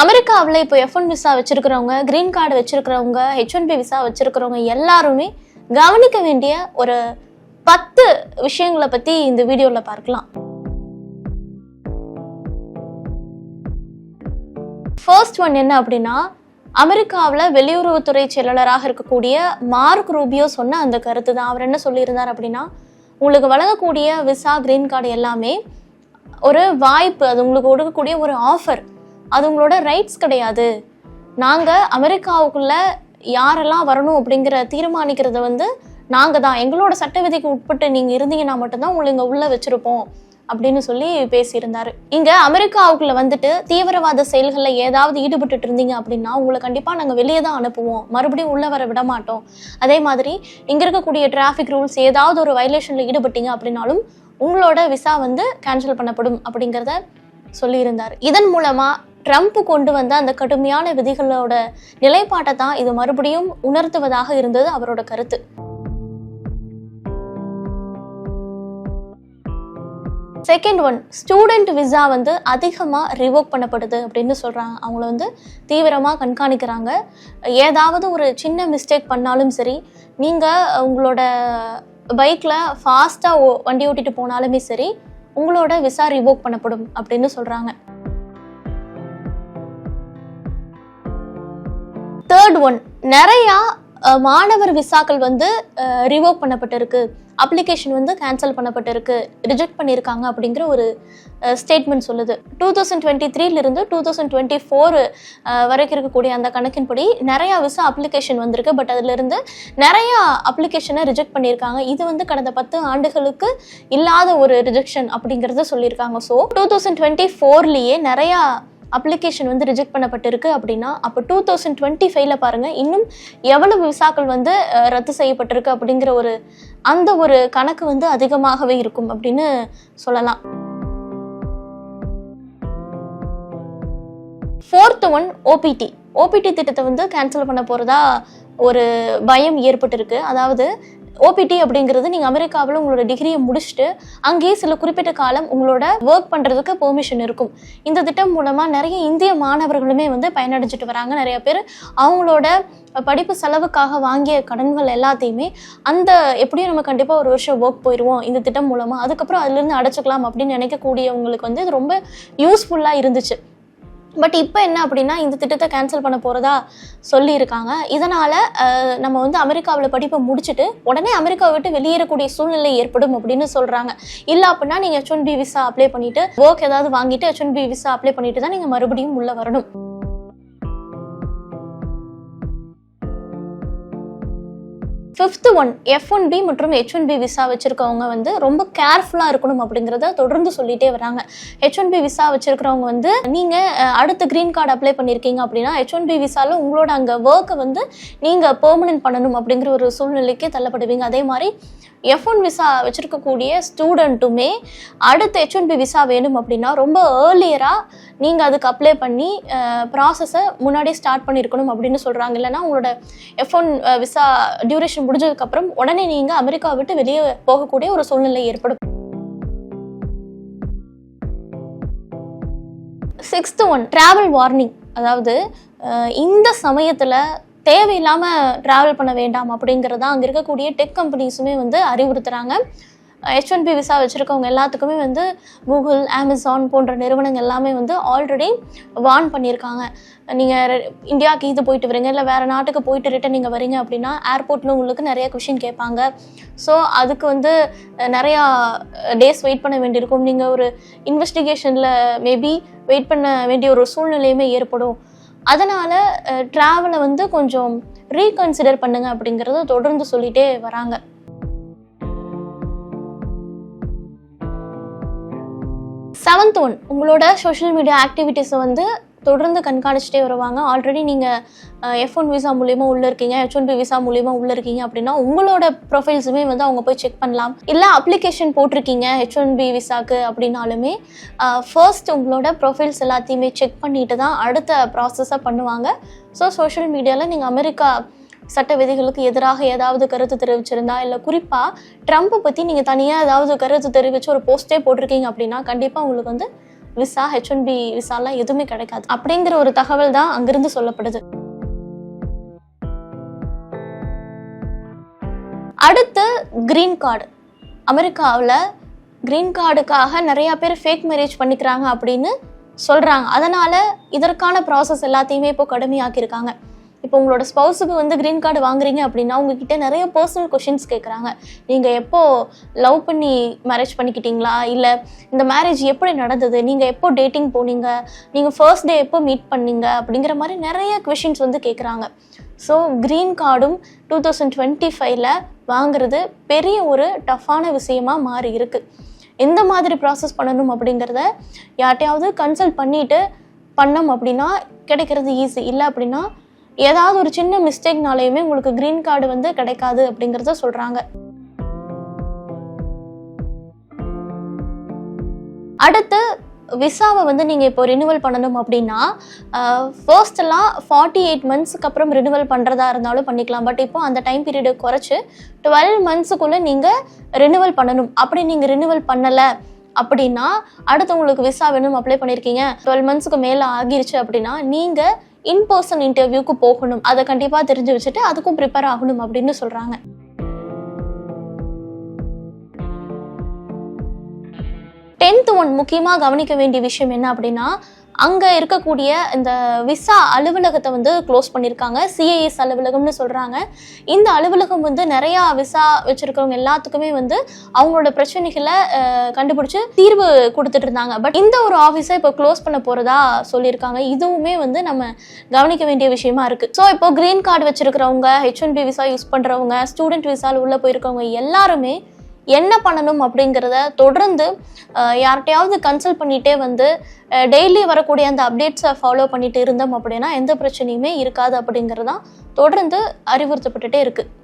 அமெரிக்காவில் இப்போ F one visa வச்சிருக்கிறவங்க கிரீன் கார்டு வச்சிருக்கிறவங்க ஹெச் ஒன் பி விசா வச்சிருக்கிறவங்க எல்லாருமே கவனிக்க வேண்டிய ஒரு பத்து விஷயங்களை பற்றி இந்த வீடியோவில் பார்க்கலாம். ஃபர்ஸ்ட் ஒன் என்ன அப்படின்னா அமெரிக்காவில் வெளியுறவுத்துறை செயலாளராக இருக்கக்கூடிய மார்க் ரூபியோ சொன்ன அந்த கருத்து தான். அவர் என்ன சொல்லியிருந்தார் அப்படின்னா உங்களுக்கு வழங்கக்கூடிய விசா கிரீன் கார்டு எல்லாமே ஒரு வாய்ப்பு அது உங்களுக்கு கொடுக்கக்கூடிய ஒரு ஆஃபர் அது உங்களோட ரைட்ஸ் கிடையாது. நாங்கள் அமெரிக்காவுக்குள்ள யாரெல்லாம் வரணும் அப்படிங்கிற தீர்மானிக்கிறத வந்து நாங்கள் தான். எங்களோட சட்ட விதிக்கு உட்பட்டு நீங்கள் இருந்தீங்கன்னா மட்டும்தான் உங்களை இங்கே உள்ளே வச்சுருப்போம் அப்படின்னு சொல்லி பேசியிருந்தார். இங்கே அமெரிக்காவுக்குள்ள வந்துட்டு தீவிரவாத செயல்களில் ஏதாவது ஈடுபட்டுட்டு இருந்தீங்க அப்படின்னா உங்களை கண்டிப்பாக நாங்கள் வெளியே தான் அனுப்புவோம். மறுபடியும் உள்ளே வர விட மாட்டோம். அதே மாதிரி இங்கே இருக்கக்கூடிய டிராஃபிக் ரூல்ஸ் ஏதாவது ஒரு வயலேஷனில் ஈடுபட்டீங்க அப்படின்னாலும் உங்களோட விசா வந்து கேன்சல் பண்ணப்படும் அப்படிங்கிறத சொல்லியிருந்தார். இதன் மூலமாக ட்ரம்ப் கொண்டு வந்த அந்த கடுமையான விதிகளோட நிலைப்பாட்டை தான் இது மறுபடியும் உணர்த்துவதாக இருந்தது அவரோட கருத்து. செகண்ட் ஒன் ஸ்டூடெண்ட் விசா வந்து அதிகமாக ரிவோக் பண்ணப்படுது அப்படின்னு சொல்கிறாங்க அவங்கள வந்து தீவிரமாக கண்காணிக்கிறாங்க. ஏதாவது ஒரு சின்ன மிஸ்டேக் பண்ணாலும் சரி நீங்கள் உங்களோட பைக்கில் ஃபாஸ்ட்டாக வண்டி ஓட்டிட்டு போனாலுமே சரி உங்களோட விசா ரிவோக் பண்ணப்படும் அப்படின்னு சொல்கிறாங்க தேர்ட் ஒன் நிறையா மாணவர் விசாக்கள் வந்து ரிவோக் பண்ணப்பட்டிருக்கு. அப்ளிகேஷன் வந்து கேன்சல் பண்ணப்பட்டிருக்கு. ரிஜெக்ட் பண்ணியிருக்காங்க அப்படிங்கிற ஒரு ஸ்டேட்மெண்ட் சொல்லுது. டூ தௌசண்ட் டுவெண்ட்டி த்ரீலேருந்து டூ தௌசண்ட் டுவெண்ட்டி ஃபோர் வரைக்கும் இருக்கக்கூடிய அந்த கணக்கின்படி நிறையா விசா அப்ளிகேஷன் வந்திருக்கு. பட் அதிலிருந்து நிறையா அப்ளிகேஷனை ரிஜெக்ட் பண்ணியிருக்காங்க. இது வந்து கடந்த பத்து ஆண்டுகளுக்கு இல்லாத ஒரு ரிஜெக்ஷன் அப்படிங்கிறத சொல்லியிருக்காங்க. ஸோ டூ தௌசண்ட் டுவெண்ட்டி ஃபோர்லேயே நிறையா அப்ளிகேஷன் வந்து ரிஜெக்ட் பண்ணப்பட்டிருக்கு அப்படின்னா அப்போ டூ தௌசண்ட் டுவெண்ட்டி ஃபைவ்ல பாருங்கள் இன்னும் எவ்வளவு விசாக்கள் வந்து ரத்து செய்யப்பட்டிருக்கு அப்படிங்கிற ஒரு அந்த ஒரு கணக்கு வந்து அதிகமாகவே இருக்கும் அப்படின்னு சொல்லலாம். ஃபோர்த் ஒன் ஓபிடி ஓபிடி திட்டத்தை வந்து கேன்சல் பண்ண போகிறதா ஒரு பயம் ஏற்பட்டிருக்கு. அதாவது ஓபிடி அப்படிங்கிறது நீங்கள் அமெரிக்காவில் உங்களோட டிகிரியை முடிச்சுட்டு அங்கேயே சில குறிப்பிட்ட காலம் உங்களோட ஒர்க் பண்ணுறதுக்கு பெர்மிஷன் இருக்கும். இந்த திட்டம் மூலமாக நிறைய இந்திய மாணவர்களுமே வந்து பயனடைஞ்சிட்டு வராங்க. நிறைய பேர் அவங்களோட படிப்பு செலவுக்காக வாங்கிய கடன்கள் எல்லாத்தையுமே அந்த எப்படியும் நம்ம கண்டிப்பாக ஒரு வருஷம் ஒர்க் போயிடுவோம் இந்த திட்டம் மூலமாக அதுக்கப்புறம் அதுலேருந்து அடைச்சிக்கலாம் அப்படின்னு நினைக்கக்கூடியவங்களுக்கு வந்து இது ரொம்ப யூஸ்ஃபுல்லாக இருந்துச்சு. பட் இப்போ என்ன அப்படின்னா இந்த திட்டத்தை கேன்சல் பண்ண போகிறதா சொல்லியிருக்காங்க. இதனால் நம்ம வந்து அமெரிக்காவில் படிப்பை முடிச்சுட்டு உடனே அமெரிக்காவை விட்டு வெளியேறக்கூடிய சூழ்நிலை ஏற்படும் அப்படின்னு சொல்கிறாங்க இல்லை அப்படின்னா நீங்கள் H one B visa apply பண்ணிவிட்டு ஒர்க் ஏதாவது வாங்கிட்டு H one B visa apply பண்ணிட்டு தான் நீங்கள் மறுபடியும் உள்ளே வரணும். Fifth one F one B மற்றும் ஹெச் ஒன் பி விசா வச்சிருக்கவங்க வந்து ரொம்ப கேர்ஃபுல்லாக இருக்கணும் அப்படிங்கிறத தொடர்ந்து சொல்லிட்டே வராங்க. ஹெச் ஒன் பி விசா வச்சிருக்கிறவங்க வந்து நீங்கள் அடுத்த க்ரீன் கார்டு அப்ளை பண்ணியிருக்கீங்க அப்படின்னா ஹெச் ஒன் பி விசாவில் உங்களோட அங்கே ஒர்க்கை வந்து நீங்கள் பெர்மனன்ட் பண்ணணும் அப்படிங்கிற ஒரு சூழ்நிலைக்கு தள்ளப்படுவீங்க. அதே மாதிரி எஃப் ஒன் விசா வச்சுருக்கக்கூடிய ஸ்டூடெண்ட்டுமே அடுத்த ஹெச் ஒன் பி விசா வேணும் அப்படின்னா ரொம்ப ஏர்லியராக நீங்கள் அதுக்கு அப்ளை பண்ணி ப்ராசஸை முன்னாடியே ஸ்டார்ட் பண்ணியிருக்கணும் அப்படின்னு சொல்கிறாங்க இல்லைன்னா உங்களோட எஃப் ஒன் விசா டியூரேஷன் முடிஞ்சதுக்கப்புறம் உடனே நீங்கள் அமெரிக்கா விட்டு வெளியே போகக்கூடிய ஒரு சூழ்நிலை ஏற்படும். சிக்ஸ்த்து ஒன் ட்ராவல் வார்னிங் அதாவது இந்த சமயத்தில் தேவையில்லாமல் ட்ராவல் பண்ண வேண்டாம் அப்படிங்கிறத அங்கே இருக்கக்கூடிய டெக் கம்பெனிஸுமே வந்து அறிவுறுத்துகிறாங்க ஹெச் ஒன் பி விசா வச்சுருக்கவங்க எல்லாத்துக்குமே வந்து கூகுள் அமேசான் போன்ற நிறுவனங்கள் எல்லாமே வந்து ஆல்ரெடி வார்ன் பண்ணியிருக்காங்க. நீங்கள் இந்தியாவுக்கு இது போயிட்டு வரீங்க இல்லை வேறு நாட்டுக்கு போயிட்டு ரிட்டன் நீங்கள் வரீங்க அப்படின்னா ஏர்போர்ட்டில் உங்களுக்கு நிறைய கொஷின் கேட்பாங்க. ஸோ அதுக்கு வந்து நிறையா டேஸ் வெயிட் பண்ண வேண்டியிருக்கும். நீங்கள் ஒரு இன்வெஸ்டிகேஷனில் மேபி வெயிட் பண்ண வேண்டிய ஒரு சூழ்நிலையுமே ஏற்படும். அதனால் ட்ராவலை வந்து கொஞ்சம் ரீகன்சிடர் பண்ணுங்க அப்படிங்கிறத தொடர்ந்து சொல்லிகிட்டே வராங்க. செவன்த் ஒன் உங்களோட சோஷியல் மீடியா ஆக்டிவிட்டீஸை வந்து தொடர்ந்து கண்காணிச்சுட்டே வருவாங்க. ஆல்ரெடி நீங்கள் எஃப் ஒன் விசா மூலியமா உள்ளே இருக்கீங்க ஹெச் ஒன் பி விசா மூலியமா உள்ளே இருக்கீங்க அப்படின்னா உங்களோட ப்ரொஃபைல்ஸுமே வந்து அவங்க போய் செக் பண்ணலாம். இல்லை அப்ளிகேஷன் போட்டிருக்கீங்க ஹெச் ஒன் பி விசாக்கு அப்படின்னாலுமே ஃபர்ஸ்ட் உங்களோட ப்ரொஃபைல்ஸ் எல்லாத்தையுமே செக் பண்ணிட்டு தான் அடுத்த ப்ராசஸை பண்ணுவாங்க. ஸோ சோஷியல் மீடியாவில் நீங்கள் அமெரிக்கா சட்ட விதிகளுக்கு எதிராக ஏதாவது கருத்து தெரிவிச்சிருந்தா இல்லை குறிப்பாக ட்ரம்ப்பை பற்றி நீங்கள் தனியாக ஏதாவது கருத்து தெரிவித்து ஒரு போஸ்ட்டே போட்டிருக்கீங்க அப்படின்னா கண்டிப்பாக உங்களுக்கு வந்து விசா ஹெச் ஒன் பி விசாலாம் எதுவுமே கிடைக்காது. அப்படிங்கிற ஒரு தகவல் தான் அங்கிருந்து சொல்லப்படுது. அடுத்து கிரீன் கார்டு அமெரிக்காவில் கிரீன் கார்டுக்காக நிறையா பேர் ஃபேக் மேரேஜ் பண்ணிக்கிறாங்க அப்படின்னு சொல்கிறாங்க அதனால் இதற்கான ப்ராசஸ் எல்லாத்தையுமே இப்போ கடுமையாக்கியிருக்காங்க. இப்போ உங்களோட ஸ்பௌஸுக்கு வந்து க்ரீன் கார்டு வாங்குறீங்க அப்படின்னா உங்ககிட்ட நிறைய பர்சனல் கொஷின்ஸ் கேட்குறாங்க நீங்கள் எப்போ லவ் பண்ணி மேரேஜ் பண்ணிக்கிட்டீங்களா? இல்லை இந்த மேரேஜ் எப்படி நடந்தது? நீங்கள் எப்போ டேட்டிங் போனீங்க? நீங்கள் ஃபர்ஸ்ட் டே எப்போ மீட் பண்ணீங்க? அப்படிங்கிற மாதிரி நிறைய கொஷின்ஸ் வந்து கேட்குறாங்க ஸோ க்ரீன் கார்டும் டூ தௌசண்ட் டுவெண்ட்டி ஃபைவ்ல வாங்குறது பெரிய ஒரு டஃப்பான விஷயமா மாறி இருக்குது எந்த மாதிரி ப்ராசஸ் பண்ணணும் அப்படிங்கிறத யார்ட்டையாவது கன்சல்ட் பண்ணிட்டு பண்ணோம் அப்படின்னா கிடைக்கிறது ஈஸி இல்லை அப்படின்னா ஏதாவது ஒரு சின்ன மிஸ்டேக்னாலேயுமே உங்களுக்கு க்ரீன் கார்டு வந்து கிடைக்காது அப்படிங்கிறத சொல்கிறாங்க அடுத்து விசாவை வந்து நீங்கள் இப்போ ரினுவல் பண்ணணும் அப்படின்னா ஃபர்ஸ்டெல்லாம் ஃபார்ட்டி எயிட் மந்த்ஸ்க்கு அப்புறம் ரினுவல் பண்ணுறதா இருந்தாலும் பண்ணிக்கலாம். பட் இப்போ அந்த டைம் பீரியடை குறைச்சி டுவெல் மந்த்ஸுக்குள்ளே நீங்கள் ரினுவல் பண்ணணும். அப்படி நீங்கள் ரினுவல் பண்ணலை அப்படின்னா அடுத்து உங்களுக்கு விசா வேணும் அப்ளை பண்ணியிருக்கீங்க டுவெல் மந்த்ஸுக்கு மேலே ஆகிருச்சு அப்படின்னா நீங்கள் இன் பர்சன் இன்டர்வியூக்கு போகணும். அதை கண்டிப்பாக தெரிஞ்சு வச்சுட்டு அதுக்கும் ப்ரிப்பேர் ஆகணும் அப்படின்னு சொல்கிறாங்க டென்த் ஒன் முக்கியமாக கவனிக்க வேண்டிய விஷயம் என்ன அப்படின்னா அங்கே இருக்கக்கூடிய இந்த விசா அலுவலகத்தை வந்து க்ளோஸ் பண்ணியிருக்காங்க சிஐஎஸ் அலுவலகம்னு சொல்கிறாங்க இந்த அலுவலகம் வந்து நிறையா விசா வச்சுருக்கவங்க எல்லாத்துக்குமே வந்து அவங்களோட பிரச்சனைகளை கண்டுபிடிச்சி தீர்வு கொடுத்துட்டு இருந்தாங்க. பட் இந்த ஒரு ஆஃபீஸை இப்போ க்ளோஸ் பண்ண போகிறதா சொல்லியிருக்காங்க. இதுவுமே வந்து நம்ம கவனிக்க வேண்டிய விஷயமா இருக்குது ஸோ இப்போ green card வச்சுருக்கிறவங்க H one B visa use பண்ணுறவங்க ஸ்டூடெண்ட் விசாவில் உள்ளே போயிருக்கவங்க எல்லாருமே என்ன பண்ணணும் அப்படிங்கிறத தொடர்ந்து யார்கிட்டையாவது யார்கிட்டயாவது கன்சல்ட் பண்ணிகிட்டே வந்து டெய்லி வரக்கூடிய அந்த அப்டேட்ஸை ஃபாலோ பண்ணிட்டு இருந்தோம் அப்படின்னா எந்த பிரச்சனையுமே இருக்காது அப்படிங்கிறதான் தொடர்ந்து அறிவுறுத்தப்பட்டுட்டே இருக்குது